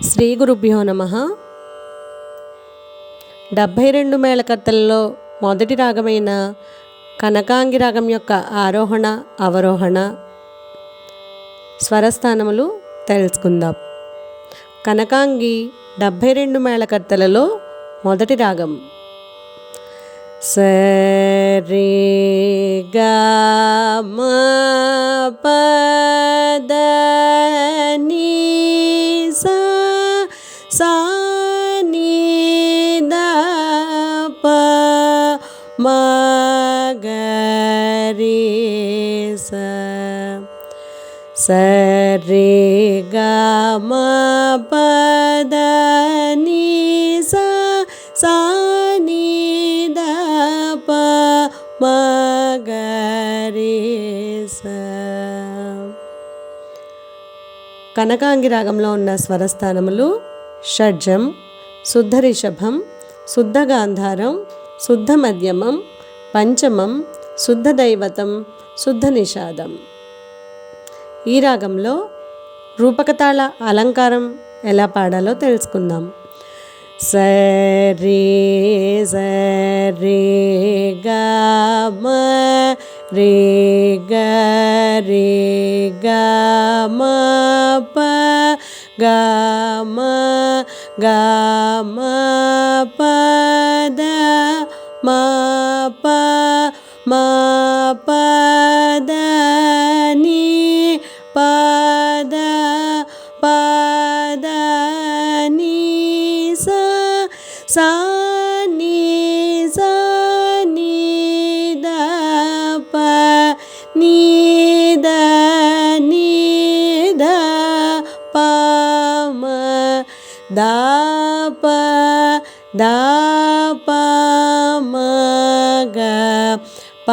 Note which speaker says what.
Speaker 1: శ్రీ గురుభ్యో నమ. డెబ్భై రెండు మేళకర్తలలో మొదటి రాగమైన కనకాంగి రాగం యొక్క ఆరోహణ అవరోహణ స్వరస్థానములు తెలుసుకుందాం. కనకాంగి డెబ్భై రెండు మేళకర్తలలో మొదటి రాగం. సరిగా మా సా ప మ స సరి గా మా పద ని సా సా ప మ స కనకాంగి రాగంలో ఉన్న స్వరస్థానములు షడ్జం శుద్ధ రిషభం శుద్ధ గాంధారం శుద్ధ మధ్యమం పంచమం శుద్ధ దైవతం శుద్ధ నిషాదం ఈ రాగంలో రూపకతాళ అలంకారం ఎలా పాడాలో తెలుసుకుందాం. సరి సరి గా రే గ రే గా మ ప గా మ గా మ ప ద మ ప మ ప ద ని ప ద ప ద ని ద ప ద ప మ గ ప